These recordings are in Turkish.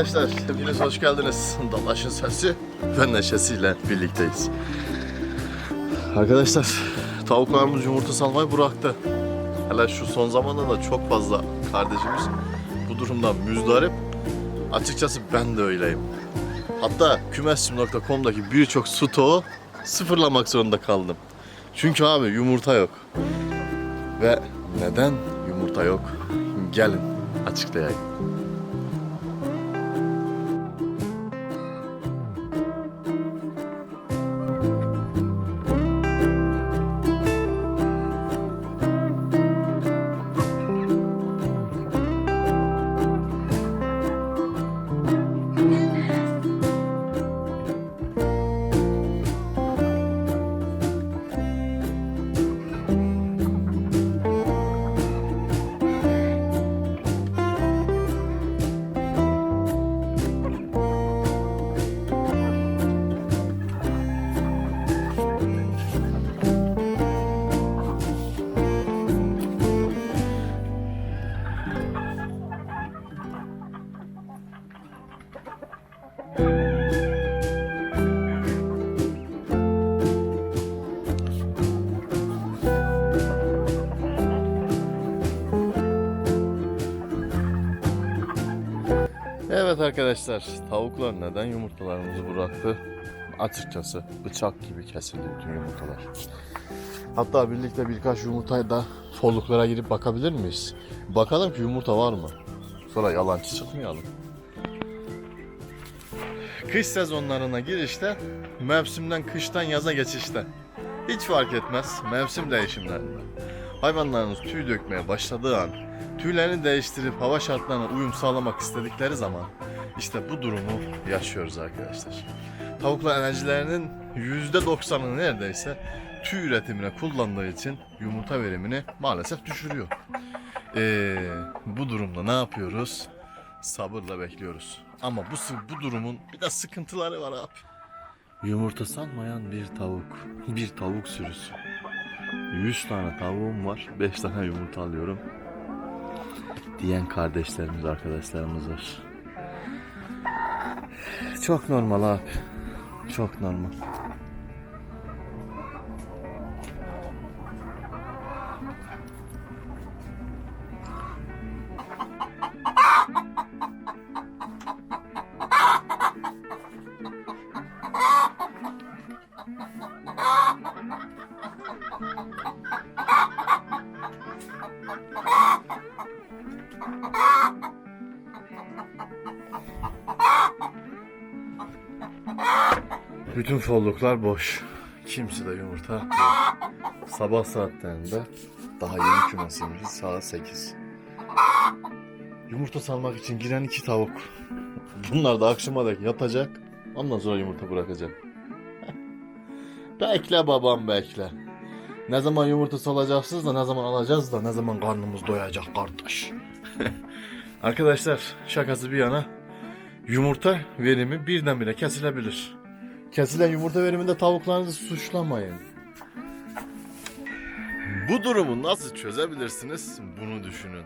Arkadaşlar, hepiniz hoş geldiniz. Dalaş'ın sesi ve neşesiyle birlikteyiz. Arkadaşlar, tavuklarımız yumurta salmayı bıraktı. Hele şu son zamanda da çok fazla kardeşimiz bu durumdan müzdarip. Açıkçası ben de öyleyim. Hatta kümesçim.com'daki birçok stoğu sıfırlamak zorunda kaldım. Çünkü abi yumurta yok. Ve neden yumurta yok? Gelin açıklayayım. Evet arkadaşlar, tavuklar neden yumurtalarımızı bıraktı? Açıkçası bıçak gibi kesildi bütün yumurtalar. Hatta birlikte birkaç yumurtayı da folluklara girip bakabilir miyiz? Bakalım ki yumurta var mı? Sonra yalancı çıkmayalım. Kış sezonlarına girişte, mevsimden kıştan yaza geçişte. Hiç fark etmez mevsim değişimlerinde. Hayvanlarınız tüy dökmeye başladığı an, tüylerini değiştirip hava şartlarına uyum sağlamak istedikleri zaman işte bu durumu yaşıyoruz arkadaşlar. Tavuklar enerjilerinin %90'ını neredeyse tüy üretimine kullandığı için yumurta verimini maalesef düşürüyor. Ee, bu durumda ne yapıyoruz? Sabırla bekliyoruz. Ama bu bu durumun bir de sıkıntıları var abi. Yumurta sanmayan bir tavuk, bir tavuk sürüsü. 100 tane tavuğum var, 5 tane yumurta alıyorum. Diyen kardeşlerimiz, arkadaşlarımız var. Çok normal abi. Çok normal. Bütün folluklar boş. Kimse de yumurta. Sabah saatlerinde daha yeni kümesimiz saat 8. Yumurta salmak için giren iki tavuk. Bunlar da akşama dek yatacak. Ondan sonra yumurta bırakacak. bekle babam bekle. Ne zaman yumurta salacaksınız da ne zaman alacağız da ne zaman karnımız doyacak kardeş. Arkadaşlar şakası bir yana yumurta verimi birdenbire kesilebilir. Kesilen yumurta veriminde tavuklarınızı suçlamayın. Bu durumu nasıl çözebilirsiniz bunu düşünün.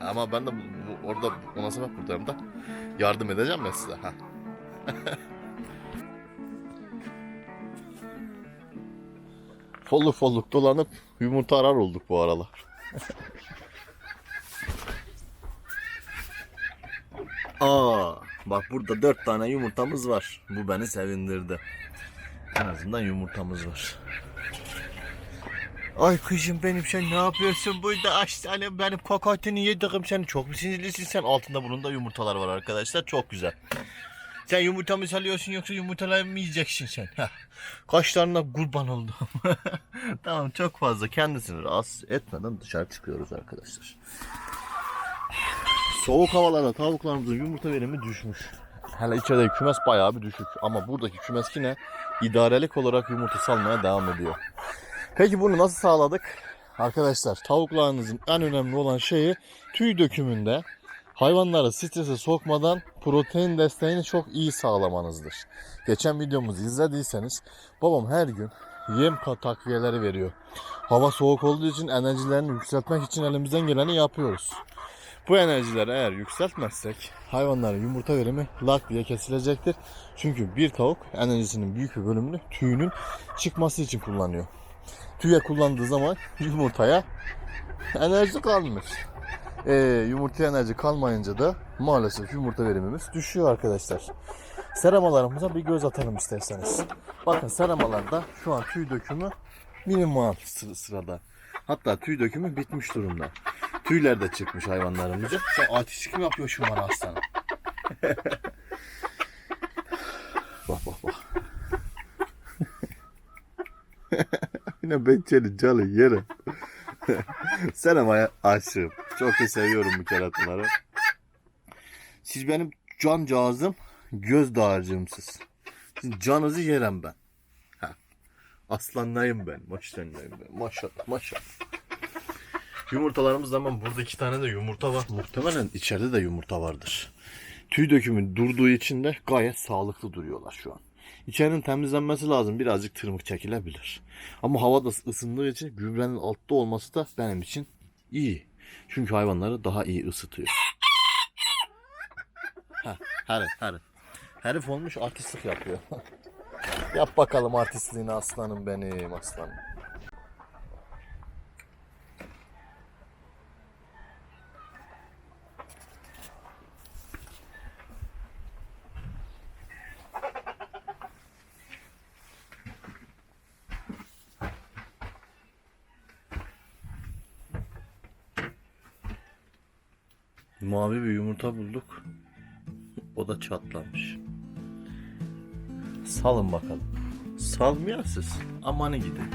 Ama ben de bu, bu- orada ona sebep buradayım da yardım edeceğim ben size. Ha. folluk folluk dolanıp yumurta arar olduk bu aralar. Aa, bak burada dört tane yumurtamız var. Bu beni sevindirdi. En azından yumurtamız var. Ay kızım benim sen ne yapıyorsun burada aç tane benim kakatini yediğim seni çok mu sinirlisin sen altında bunun da yumurtalar var arkadaşlar çok güzel. Sen yumurta mı salıyorsun yoksa yumurtaları mı yiyeceksin sen? Heh. Kaşlarına kurban oldum. tamam çok fazla kendisini rahatsız etmeden dışarı çıkıyoruz arkadaşlar. Soğuk havalarda tavuklarımızın yumurta verimi düşmüş. Hele içerideki kümes bayağı bir düşük. Ama buradaki kümes yine idarelik olarak yumurta salmaya devam ediyor. Peki bunu nasıl sağladık? Arkadaşlar tavuklarınızın en önemli olan şeyi tüy dökümünde hayvanları strese sokmadan protein desteğini çok iyi sağlamanızdır. Geçen videomuzu izlediyseniz babam her gün yem takviyeleri veriyor. Hava soğuk olduğu için enerjilerini yükseltmek için elimizden geleni yapıyoruz. Bu enerjileri eğer yükseltmezsek hayvanların yumurta verimi lak diye kesilecektir. Çünkü bir tavuk enerjisinin büyük bir bölümünü tüyünün çıkması için kullanıyor. Tüye kullandığı zaman yumurtaya enerji kalmıyor. Ee, yumurtaya enerji kalmayınca da maalesef yumurta verimimiz düşüyor arkadaşlar. Seramalarımıza bir göz atalım isterseniz. Bakın seramalarda şu an tüy dökümü minimal sı- sırada. Hatta tüy dökümü bitmiş durumda. Tüyler de çıkmış hayvanlarımızın. Sen ateş kim yapıyor şu bana aslanım? bak bak bak. Yine bençeli calı yerim. Selamaya aşığım. Çok da seviyorum bu kerataları. Siz benim can cazım, göz dağarcığımsız. Sizin canınızı yerim ben. Ha. Aslanlayım ben, maşallayım ben. Maşallah, maşallah. Yumurtalarımız zaman burada iki tane de yumurta var. Muhtemelen içeride de yumurta vardır. Tüy dökümü durduğu için de gayet sağlıklı duruyorlar şu an. İçerinin temizlenmesi lazım. Birazcık tırmık çekilebilir. Ama havada ısındığı için gübrenin altta olması da benim için iyi. Çünkü hayvanları daha iyi ısıtıyor. Heh, herif, herif. Herif olmuş artistlik yapıyor. Yap bakalım artistliğini aslanım benim aslanım. Mavi bir yumurta bulduk. O da çatlamış. Salın bakalım. Salmıyor siz. Amanı gidin.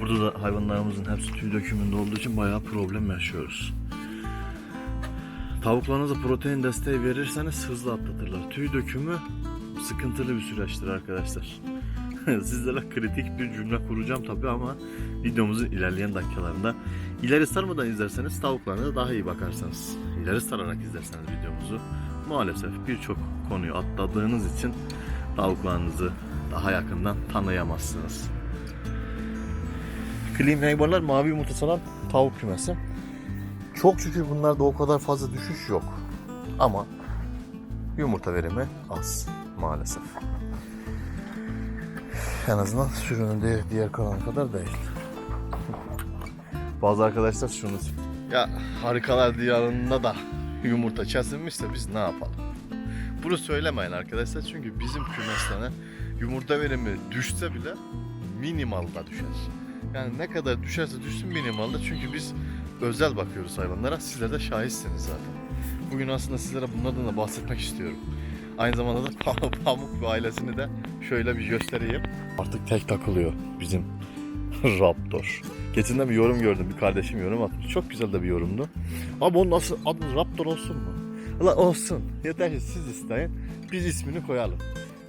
Burada da hayvanlarımızın hepsi tüy dökümünde olduğu için bayağı problem yaşıyoruz. Tavuklarınıza protein desteği verirseniz hızlı atlatırlar. Tüy dökümü sıkıntılı bir süreçtir arkadaşlar. Sizlere kritik bir cümle kuracağım tabi ama videomuzun ilerleyen dakikalarında ileri sarmadan izlerseniz tavuklarına daha iyi bakarsınız. İleri sararak izlerseniz videomuzu maalesef birçok konuyu atladığınız için tavuklarınızı daha yakından tanıyamazsınız. Clean hayvanlar mavi yumurta salan tavuk kümesi. Çok şükür bunlarda o kadar fazla düşüş yok. Ama yumurta verimi az maalesef. En azından sürünün diğer kalan kadar değil. Bazı arkadaşlar şunu ya harikalar diyarında da yumurta kesilmişse biz ne yapalım? Bunu söylemeyin arkadaşlar çünkü bizim kümeslere yumurta verimi düşse bile minimalda düşer. Yani ne kadar düşerse düşsün minimalda çünkü biz özel bakıyoruz hayvanlara. Sizler de şahitsiniz zaten. Bugün aslında sizlere bunlardan da bahsetmek istiyorum. Aynı zamanda da Pamuk- ve ailesini de şöyle bir göstereyim. Artık tek takılıyor bizim Raptor. Geçen bir yorum gördüm. Bir kardeşim yorum atmış. Çok güzel de bir yorumdu. Abi onun nasıl adı Raptor olsun mu? Ulan olsun. Yeter ki siz isteyin. Biz ismini koyalım.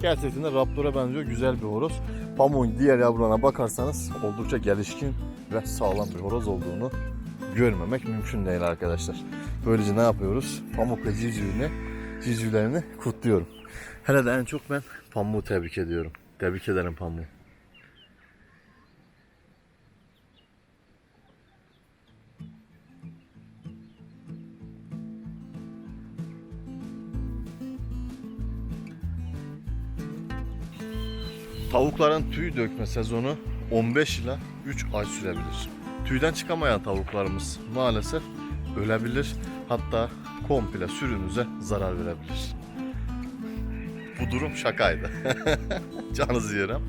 Gerçekten de Raptor'a benziyor. Güzel bir horoz. Pamuk'un diğer yavrularına bakarsanız oldukça gelişkin ve sağlam bir horoz olduğunu görmemek mümkün değil arkadaşlar. Böylece ne yapıyoruz? Pamuk ve civcivini, civcivlerini kutluyorum. Hele de en çok ben Pamuk'u tebrik ediyorum. Tebrik ederim Pamuk. Tavukların tüy dökme sezonu 15 ila 3 ay sürebilir. Tüyden çıkamayan tavuklarımız maalesef ölebilir. Hatta komple sürünüze zarar verebilir. Bu durum şakaydı. Canınızı yerim.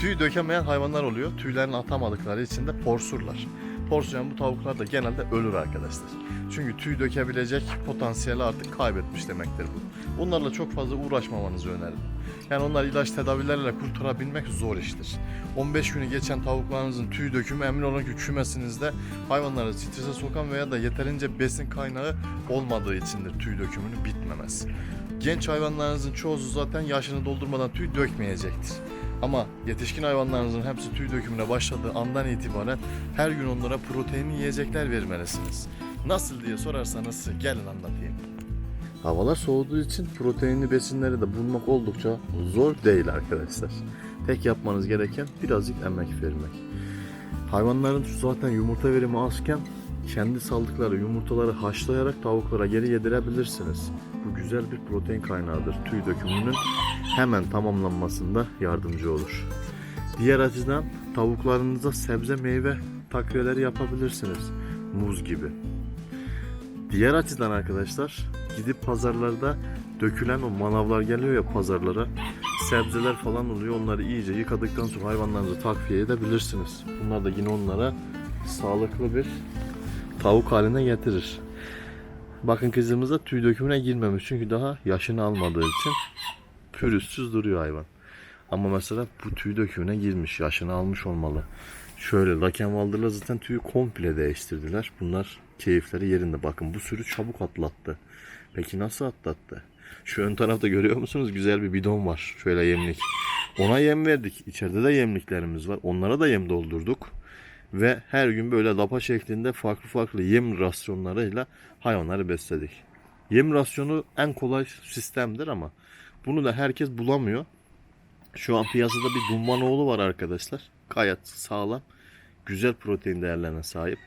Tüy dökemeyen hayvanlar oluyor. Tüylerini atamadıkları için de porsurlar. Porsuyan bu tavuklar da genelde ölür arkadaşlar. Çünkü tüy dökebilecek potansiyeli artık kaybetmiş demektir bu. Bunlarla çok fazla uğraşmamanızı öneririm. Yani onlar ilaç tedavilerle kurtarabilmek zor iştir. 15 günü geçen tavuklarınızın tüy dökümü emin olun ki kümesinizde hayvanları strese sokan veya da yeterince besin kaynağı olmadığı içindir tüy dökümünün bitmemesi. Genç hayvanlarınızın çoğusu zaten yaşını doldurmadan tüy dökmeyecektir. Ama yetişkin hayvanlarınızın hepsi tüy dökümüne başladığı andan itibaren her gün onlara proteinli yiyecekler vermelisiniz. Nasıl diye sorarsanız gelin anlatayım. Havalar soğuduğu için proteinli besinleri de bulmak oldukça zor değil arkadaşlar. Tek yapmanız gereken birazcık emek vermek. Hayvanların zaten yumurta verimi azken kendi saldıkları yumurtaları haşlayarak tavuklara geri yedirebilirsiniz. Bu güzel bir protein kaynağıdır. Tüy dökümünün hemen tamamlanmasında yardımcı olur. Diğer açıdan tavuklarınıza sebze meyve takviyeleri yapabilirsiniz. Muz gibi. Diğer açıdan arkadaşlar gidip pazarlarda dökülen o manavlar geliyor ya pazarlara. Sebzeler falan oluyor. Onları iyice yıkadıktan sonra hayvanlarınızı takviye edebilirsiniz. Bunlar da yine onlara sağlıklı bir tavuk haline getirir. Bakın kızımız tüy dökümüne girmemiş. Çünkü daha yaşını almadığı için pürüzsüz duruyor hayvan. Ama mesela bu tüy dökümüne girmiş. Yaşını almış olmalı. Şöyle Lakenvalder'la zaten tüyü komple değiştirdiler. Bunlar keyifleri yerinde. Bakın bu sürü çabuk atlattı. Peki nasıl atlattı? Şu ön tarafta görüyor musunuz? Güzel bir bidon var. Şöyle yemlik. Ona yem verdik. İçeride de yemliklerimiz var. Onlara da yem doldurduk. Ve her gün böyle lapa şeklinde farklı farklı yem rasyonlarıyla hayvanları besledik. Yem rasyonu en kolay sistemdir ama bunu da herkes bulamıyor. Şu an piyasada bir Dummanoğlu var arkadaşlar. Gayet sağlam. Güzel protein değerlerine sahip.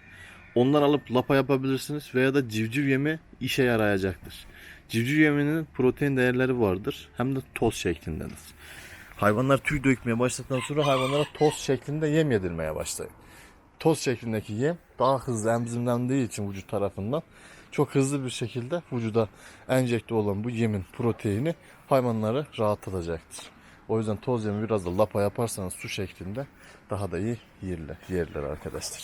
Ondan alıp lapa yapabilirsiniz veya da civciv yemi işe yarayacaktır. Civciv yeminin protein değerleri vardır. Hem de toz şeklindedir. Hayvanlar tüy dökmeye başladıktan sonra hayvanlara toz şeklinde yem yedirmeye başlayın. Toz şeklindeki yem daha hızlı emzimlendiği için vücut tarafından çok hızlı bir şekilde vücuda enjekte olan bu yemin proteini hayvanları rahatlatacaktır. O yüzden toz yemi biraz da lapa yaparsanız su şeklinde daha da iyi yerler, yerler arkadaşlar.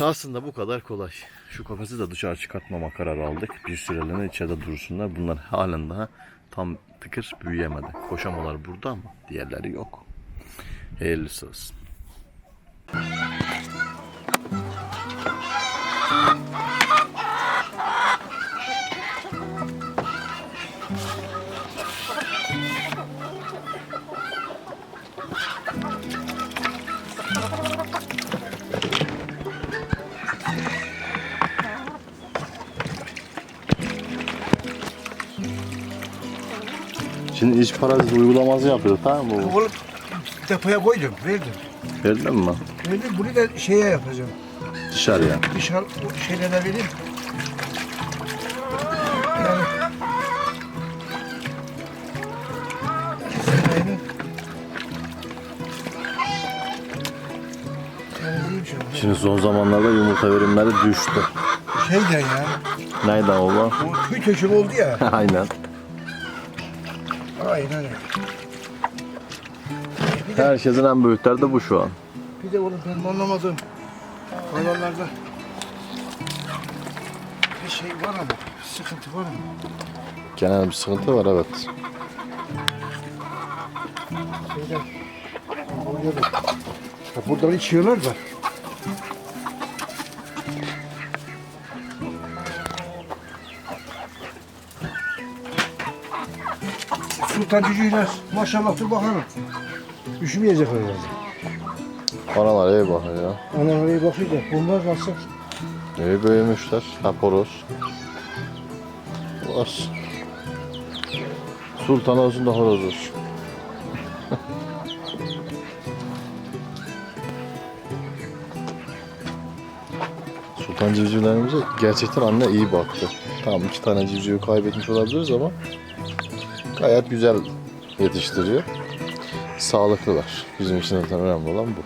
Aslında bu kadar kolay. Şu kafesi de dışarı çıkartmama kararı aldık. Bir süreliğine içeride dursunlar. Bunlar halen daha tam tıkır büyüyemedi. Koşamalar burada ama diğerleri yok. Hayırlısı olsun. Şimdi iç parazit uygulaması yapıyor tamam mı? Oğlum depoya koydum, verdim. Verdin mi? Verdim, bunu da şeye yapacağım. Dışarıya. Dışarı şeylere vereyim. Yani... Şunu. Şimdi son zamanlarda yumurta verimleri düştü. Şeyden ya, Neyden oğlum? o tüy oldu ya. Aynen. Aynen öyle. Herkesin en büyükleri de bu şu an. Bir de oğlum benim anlamadığım hayvanlarda bir şey var ama sıkıntı var ama. Genel bir sıkıntı var evet. Şeyden oluyor da. Ya buradan içiyorlar da. Sultan cücüğüyle maşallah dur bakalım. Üşümeyecek herhalde. Analar iyi bakıyor ya. Anam oraya bakıyor da bunlar nasıl? İyi büyümüşler. Ha horoz. Var. Sultan olsun da horoz olsun. Sultan civcivlerimize gerçekten anne iyi baktı. Tamam iki tane civcivi kaybetmiş olabiliriz ama gayet güzel yetiştiriyor. Sağlıklılar. Bizim için zaten önemli olan bu.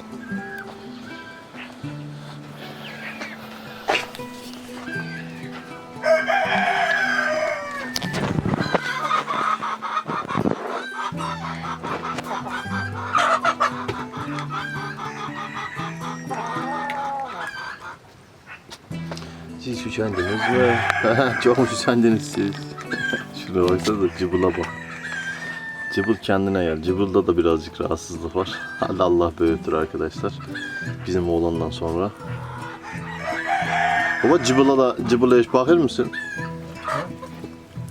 Siz üşendiniz mi? Çok üşendiniz siz? Şuraya baksana cıbıla bak. Cıbıl kendine gel. Cıbılda da birazcık rahatsızlık var. Hadi Allah büyüktür arkadaşlar. Bizim oğlandan sonra. Baba cıbıla da cıbıla hiç bakır mısın?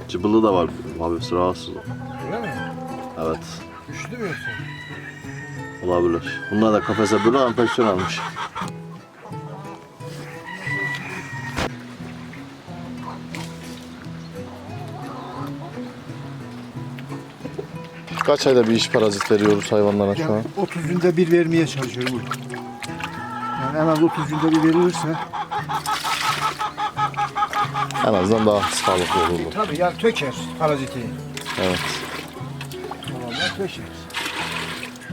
Cıbılı da var. Abi rahatsız. o. Öyle mi? Evet. Üşüdü mü yoksa? Olabilir. Bunlar da kafese böyle enfeksiyon almış. Kaç ayda bir iş parazit veriyoruz hayvanlara şu an? Yani 30 günde bir vermeye çalışıyorum. Yani en az 30 günde bir verilirse en azından daha sağlıklı olurdu. Tabii ya töker paraziti. Evet. Tamamlar töker.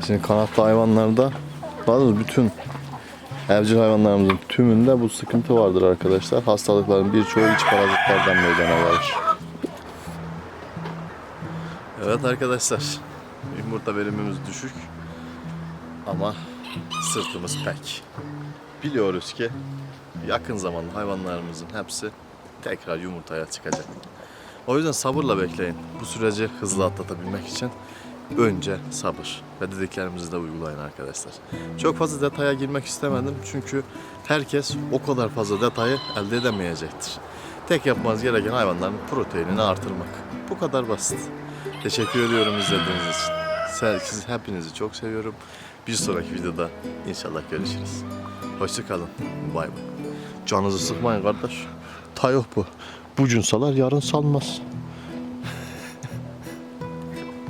Şimdi kanatlı hayvanlarda daha doğrusu bütün evcil hayvanlarımızın tümünde bu sıkıntı vardır arkadaşlar. Hastalıkların birçoğu iç parazitlerden meydana gelir. Evet arkadaşlar. Yumurta verimimiz düşük. Ama sırtımız pek. Biliyoruz ki yakın zamanda hayvanlarımızın hepsi tekrar yumurtaya çıkacak. O yüzden sabırla bekleyin. Bu süreci hızlı atlatabilmek için önce sabır ve dediklerimizi de uygulayın arkadaşlar. Çok fazla detaya girmek istemedim çünkü herkes o kadar fazla detayı elde edemeyecektir. Tek yapmanız gereken hayvanların proteinini artırmak. Bu kadar basit. Teşekkür ediyorum izlediğiniz için. Siz hepinizi çok seviyorum. Bir sonraki videoda inşallah görüşürüz. Hoşçakalın. Bay bay. Canınızı sıkmayın kardeş. Ta yok bu. Bugün salar yarın salmaz.